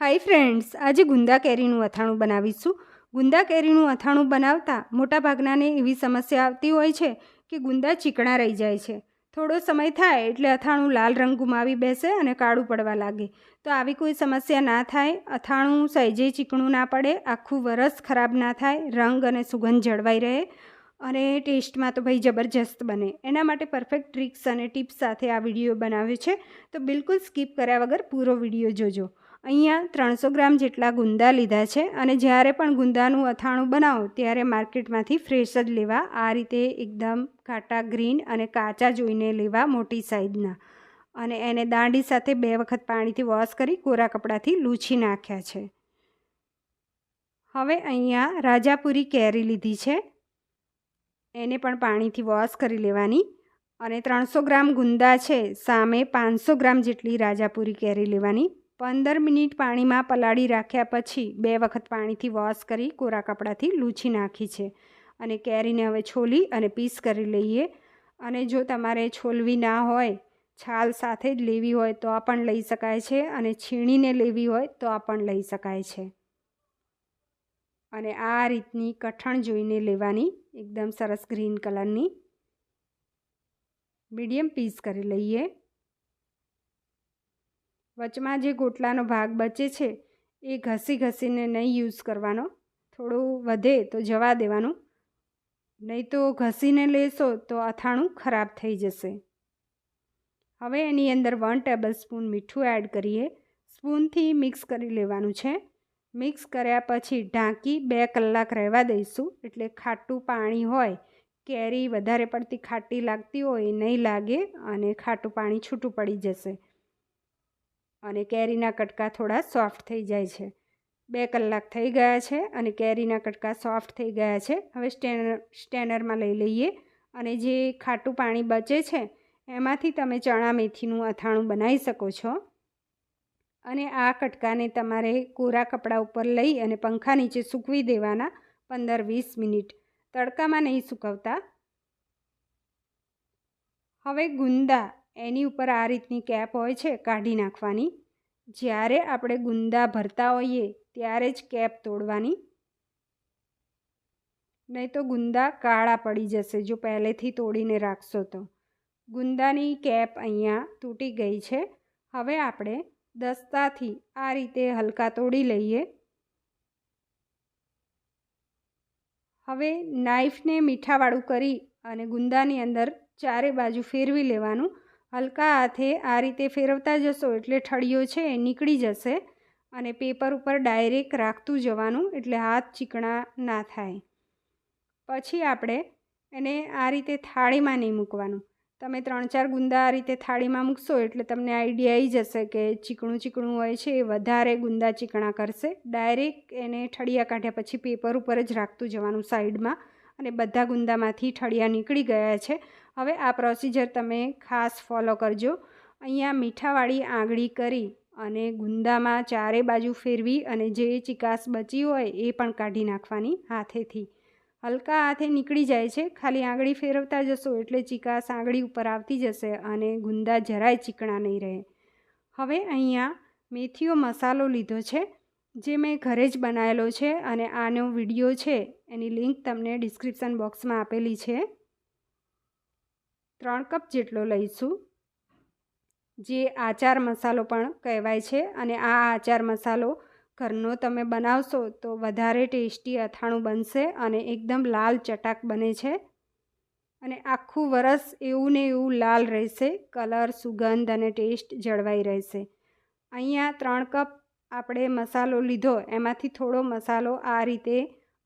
Hi friends આજે ગુંદા કેરીનું અથાણું બનાવીશું. ગુંદા કેરીનું અથાણું બનાવતા મોટાભાગનાને એવી સમસ્યા આવતી હોય છે કે ગુંદા ચીકણા રહી જાય છે. થોડો સમય થાય એટલે અથાણું લાલ રંગ ગુમાવી બેસે અને કાળું પડવા લાગે. તો આવી કોઈ સમસ્યા ના થાય, અથાણું સહેજે ચીકણું ના પડે, આખું વરસ ખરાબ ના થાય, રંગ અને સુગંધ જળવાઈ રહે અને ટેસ્ટમાં તો ભાઈ જબરજસ્ત બને. એના માટે પરફેક્ટ ટ્રિક્સ અને ટિપ્સ સાથે આ વીડિયો બનાવ્યો છે. તો બિલકુલ સ્કીપ કર્યા વગર પૂરો વીડિયો જોજો. અહીંયા ત્રણસો ગ્રામ જેટલા ગુંદા લીધા છે અને જ્યારે પણ ગુંદાનું અથાણું બનાવો ત્યારે માર્કેટમાંથી ફ્રેશ જ લેવા. આ રીતે એકદમ કાટા ગ્રીન અને કાચા જોઈને લેવા મોટી સાઈઝના. અને એને દાંડી સાથે બે વખત પાણીથી વોશ કરી કોરા કપડાથી લૂછી નાખ્યા છે. હવે અહીંયા રાજાપુરી કેરી લીધી છે. એને પણ પાણીથી વોશ કરી લેવાની. અને ત્રણસો ગ્રામ ગુંદા છે. સામે પાંચસો ગ્રામ જેટલી રાજાપુરી કેરી લેવાની. પંદર મિનિટ પાણીમાં પલાળી રાખ્યા પછી બે વખત પાણીથી વોશ કરી કોરા કપડાથી લૂછી નાખી છે અને કેરીને હવે છોલી અને પીસ કરી લઈએ. અને જો તમારે છોલવી ના હોય, છાલ સાથે જ લેવી હોય તો આ પણ લઈ શકાય છે અને છીણીને લેવી હોય તો આ પણ લઈ શકાય છે. અને આ રીતની કઠણ જોઈને લેવાની એકદમ સરસ ગ્રીન કલરની મીડિયમ પીસ કરી લઈએ. વચમાં જે ગોટલાનો ભાગ બચે છે, એ ઘસી ઘસીને નહીં યુઝ કરવાનો. થોડું વધે તો જવા દેવાનું. નહીં તો ઘસીને લેશો તો અથાણું ખરાબ થઈ જશે. હવે એની અંદર વન ટેબલ સ્પૂન મીઠું એડ કરીએ. સ્પૂનથી મિક્સ કરી લેવાનું છે. મિક્સ કર્યા પછી ઢાંકી બે કલાક રહેવા દઈશું. એટલે ખાટું પાણી હોય, કેરી વધારે પડતી ખાટી લાગતી હોય એ નહીં લાગે અને ખાટું પાણી છૂટું પડી જશે. અને કેરીના કટકા થોડા સોફ્ટ થઈ જાય છે. બે કલાક થઈ ગયા છે અને કેરીના કટકા સોફ્ટ થઈ ગયા છે. હવે સ્ટેનર સ્ટેનરમાં લઈ લઈએ અને જે ખાટું પાણી બચે છે એમાંથી તમે ચણા, મેથીનું અથાણું બનાવી શકો છો. અને આ કટકાને તમારે કોરા કપડા ઉપર લઈ અને પંખા નીચે સૂકવી દેવાના પંદર, વીસ મિનિટ. તડકામાં નહીં સૂકવતા. હવે ગુંદા, એની ઉપર આ રીતની કેપ હોય છે કાઢી નાખવાની. જ્યારે આપણે ગુંદા ભરતા હોઈએ ત્યારે જ કેપ તોડવાની? નહીં તો ગુંદા કાળા પડી જશે જો પહેલેથી તોડીને રાખશો તો. ગુંદાની કેપ અહીંયા તૂટી ગઈ છે. હવે આપણે દસ્તાથી આ રીતે હલકા તોડી લઈએ. હવે નાઈફને મીઠાવાળું કરી અને ગુંદાની અંદર ચારે બાજુ ફેરવી લેવાનું. હલકા હાથે આ રીતે ફેરવતા જશો એટલે ઠળિયો છે એ નીકળી જશે અને પેપર ઉપર ડાયરેક્ટ રાખતું જવાનું એટલે હાથ ચીકણા ના થાય. પછી આપણે એને આ રીતે થાળીમાં નહીં મૂકવાનું. તમે ત્રણ ચાર ગુંદા આ રીતે થાળીમાં મૂકશો એટલે તમને આઈડિયા આવી જશે કે ચીકણું ચીકણું હોય છે એ વધારે ગુંદા ચીકણા કરશે. ડાયરેક્ટ એને ઠળિયા કાઢ્યા પછી પેપર ઉપર જ રાખતું જવાનું સાઈડમાં અને બધા ગુંદામાંથી ઠળિયા નીકળી ગયા છે. હવે આ પ્રોસિજર તમે ખાસ ફોલો કરજો. અહીંયા મીઠાવાળી આંગળી કરી અને ગુંદામાં ચારે બાજુ ફેરવી અને જે ચિકાસ બચી હોય એ પણ કાઢી નાખવાની હાથેથી. હલકા હાથે નીકળી જાય છે. ખાલી આંગળી ફેરવતા જશો એટલે ચિકાસ આંગળી ઉપર આવતી જશે અને ગુંદા જરાય ચીકણા નહીં રહે. હવે અહીંયા મેથીઓ મસાલો લીધો છે, જે મેં ઘરે જ બનાવેલો છે અને આનો વીડિયો છે. એની લિંક તમને ડિસ્ક્રિપ્શન બોક્સમાં આપેલી છે. ત્રણ કપ જેટલો લઈશું. જે આચાર મસાલો પણ કહેવાય છે અને આ આચાર મસાલો ઘરનો તમે બનાવશો તો વધારે ટેસ્ટી અથાણું બનશે અને એકદમ લાલ ચટાક બને છે. અને આખું વરસ એવું ને એવું લાલ રહેશે, કલર, સુગંધ અને ટેસ્ટ જળવાઈ રહેશે. અહીંયા ત્રણ કપ આપણે મસાલો લીધો, એમાંથી થોડો મસાલો આ રીતે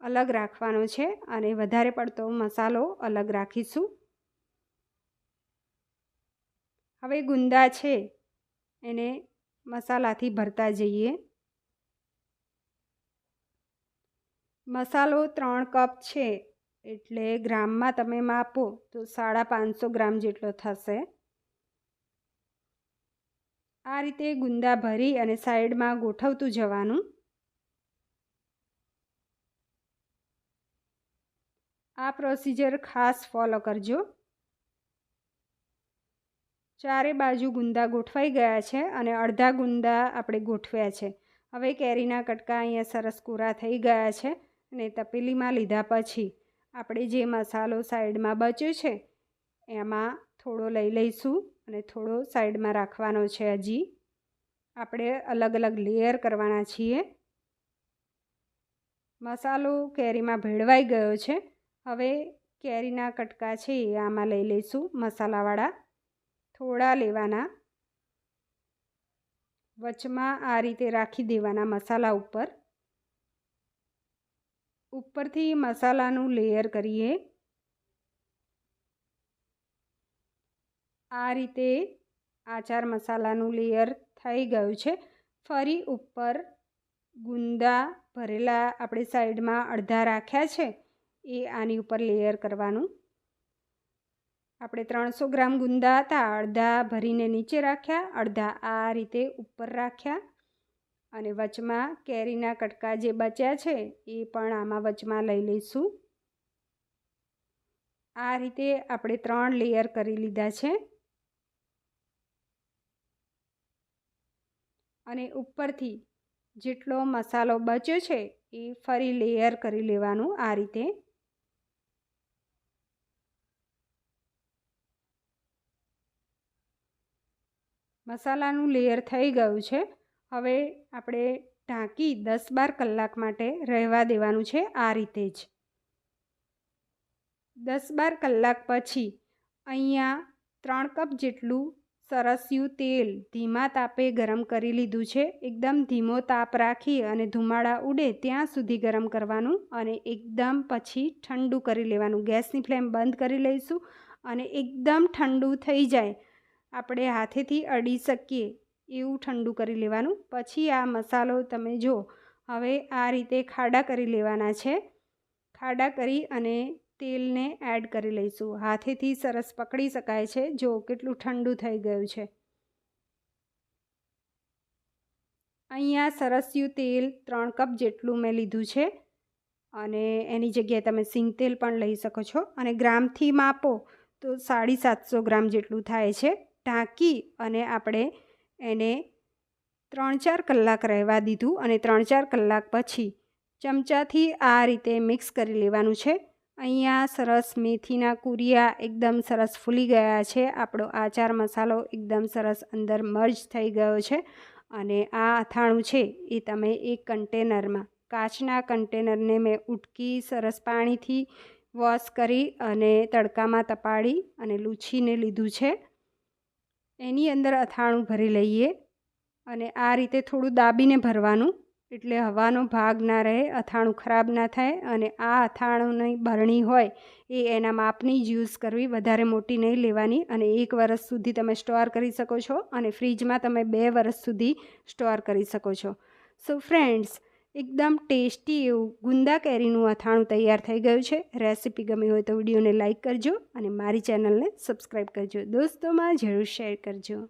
અલગ રાખવાનો છે અને વધારે પડતો મસાલો અલગ રાખીશું. હવે ગુંદા છે, એને મસાલાથી ભરતા જઈએ. મસાલો ત્રણ કપ છે, એટલે ગ્રામમાં તમે માપો તો સાડા પાંચસો ગ્રામ જેટલો થશે. આ રીતે ગુંદા ભરી અને સાઈડમાં ગોઠવતું જવાનું. આ પ્રોસિજર ખાસ ફોલો કરજો. ચારે બાજુ ગુંદા ગોઠવાઈ ગયા છે અને અડધા ગુંદા આપણે ગોઠવ્યા છે. હવે કેરીના કટકા અહીંયા સરસ કોરા થઈ ગયા છે અને તપેલીમાં લીધા પછી આપણે જે મસાલો સાઈડમાં બચ્યો છે એમાં થોડો લઈ લઈશું અને થોડો સાઈડમાં રાખવાનો છે હજી. આપણે અલગ અલગ લેયર કરવાના છીએ. મસાલો કેરીમાં ભેળવાઈ ગયો છે. હવે કેરીના કટકા છે એ આમાં લઈ લઈશું મસાલાવાળા. થોડા લેવાના. વચમાં આ રીતે રાખી દેવાના મસાલા ઉપર. ઉપરથી મસાલાનું લેયર કરીએ. આ રીતે આચાર મસાલાનું લેયર થઈ ગયું છે. ફરી ઉપર ગુંદા ભરેલા આપણે સાઈડમાં અડધા રાખ્યા છે. એ આની ઉપર લેયર કરવાનું. આપણે ત્રણસો ગ્રામ ગુંદા હતા. અડધા ભરીને નીચે રાખ્યા, અડધા આ રીતે ઉપર રાખ્યા અને વચમાં કેરીના કટકા જે બચ્યા છે એ પણ આમાં વચમાં લઈ લઈશું. આ રીતે આપણે ત્રણ લેયર કરી લીધા છે. અને ઉપરથી જેટલો મસાલો બચ્યો છે એ ફરી લેયર કરી લેવાનું આ રીતે. મસાલાનું લેયર થઈ ગયું છે. હવે આપણે ઢાંકી દસ બાર કલાક માટે રહેવા દેવાનું છે આ રીતે જ. દસ બાર કલાક પછી અહીંયા ત્રણ કપ જેટલું સરસ્યું તેલ ધીમા તાપે ગરમ કરી લીધું છે. એકદમ ધીમો તાપ રાખી અને ધુમાડા ઉડે ત્યાં સુધી ગરમ કરવાનું અને એકદમ પછી ઠંડુ કરી લેવાનું. ગેસની ફ્લેમ બંધ કરી લઈશું અને એકદમ ઠંડુ થઈ જાય આપણે હાથેથી અડી શકીએ એવું ઠંડુ કરી લેવાનું. પછી આ મસાલો તમે જો, હવે આ રીતે ખાડા કરી લેવાના છે. ખાડા કરી અને તેલને એડ કરી લઈશું. હાથેથી સરસ પકડી શકાય છે. જો કેટલું ઠંડુ થઈ ગયું છે. અહીંયા સરસ્યું તેલ ત્રણ કપ જેટલું મેં લીધું છે. અને એની જગ્યાએ તમે સિંગ તેલ પણ લઈ શકો છો. અને ગ્રામથી માપો તો સાડી સાતસો ગ્રામ જેટલું થાય છે. ઢાંકી અને આપણે એને ત્રણ ચાર કલાક રહેવા દીધું અને ત્રણ ચાર કલાક પછી ચમચાથી આ રીતે મિક્સ કરી લેવાનું છે. અહીંયા સરસ મેથીના કુરિયા એકદમ સરસ ફૂલી ગયા છે. આપણો આચાર મસાલો એકદમ સરસ અંદર મર્જ થઈ ગયો છે અને આ અથાણું છે એ તમે એક કન્ટેનરમાં, કાચના કન્ટેનરને મેં ઉટકી સરસ પાણીથી વોશ કરી અને તડકામાં તપાડી અને લૂછીને લીધું છે. એની અંદર અથાણું ભરી લઈએ અને આ રીતે થોડું દાબીને ભરવાનું, એટલે હવાનો ભાગ ના રહે, અથાણું ખરાબ ના થાય અને આ અથાણુંની બરણી હોય એ એના માપની જ યુઝ કરવી, વધારે મોટી નહીં લેવાની અને એક વર્ષ સુધી તમે સ્ટોર કરી શકો છો અને ફ્રીજમાં તમે બે વર્ષ સુધી સ્ટોર કરી શકો છો. સો ફ્રેન્ડ્સ એકદમ ટેસ્ટી એવું ગુંદા કેરીનું અથાણું તૈયાર થઈ ગયું છે. રેસીપી ગમી હોય તો વિડીયોને લાઇક કરજો અને મારી ચેનલને સબસ્ક્રાઈબ કરજો. દોસ્તોમાં જરૂર શેર કરજો.